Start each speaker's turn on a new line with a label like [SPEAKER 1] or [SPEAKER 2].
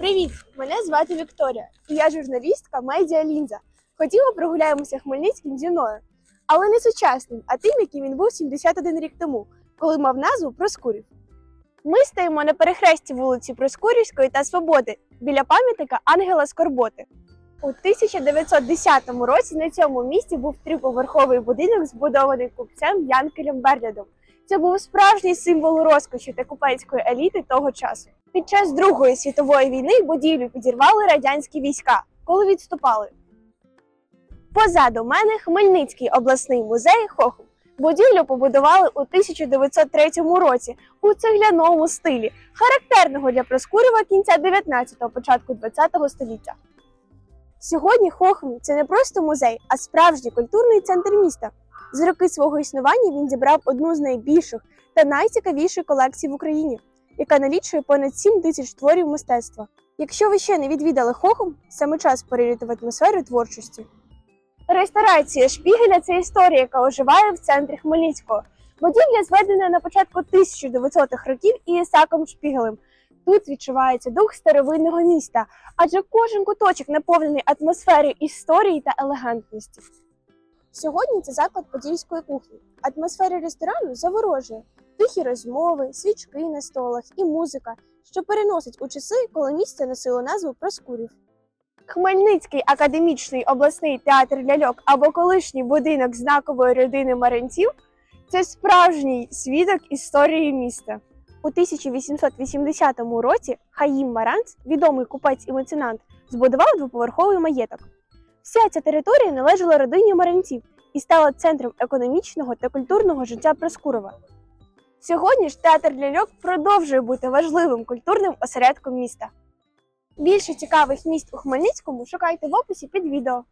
[SPEAKER 1] Привіт! Мене звати Вікторія, і я журналістка Медіа Лінза. Хотіла прогуляємося Хмельницьким зі мною, але не сучасним, а тим, яким він був 71 рік тому, коли мав назву Проскурів. Ми стоїмо на перехресті вулиці Проскурівської та Свободи біля пам'ятника Ангела Скорботи. У 1910 році на цьому місці був триповерховий будинок, збудований купцем Янкелем Бердядом. Це був справжній символ розкоші та купецької еліти того часу. Під час Другої світової війни будівлю підірвали радянські війська, коли відступали. Позаду мене Хмельницький обласний музей Хохм. Будівлю побудували у 1903 році у цегляному стилі, характерного для Проскурєва кінця 19-го, початку 20-го століття. Сьогодні Хохм це не просто музей, а справжній культурний центр міста. За роки свого існування він зібрав одну з найбільших та найцікавіших колекцій в Україні, яка налічує понад 7 тисяч творів мистецтва. Якщо ви ще не відвідали Хохм, саме час перейти в атмосферу творчості. Ресторація Шпігеля це історія, яка оживає в центрі Хмельницького. Будівля зведена на початку 1900-х років Ісаком Шпігелем. Тут відчувається дух старовинного міста, адже кожен куточок наповнений атмосферою історії та елегантності. Сьогодні це заклад подільської кухні. Атмосфера ресторану заворожує тихі розмови, свічки на столах і музика, що переносить у часи, коли місце носило назву Проскурів. Хмельницький академічний обласний театр ляльок або колишній будинок знакової родини Маренців це справжній свідок історії міста. У 1880 році Хаїм Маранц, відомий купець і меценант, збудував двоповерховий маєток. Вся ця територія належала родині Маринців і стала центром економічного та культурного життя Проскурова. Сьогодні ж театр ляльок продовжує бути важливим культурним осередком міста. Більше цікавих місць у Хмельницькому шукайте в описі під відео.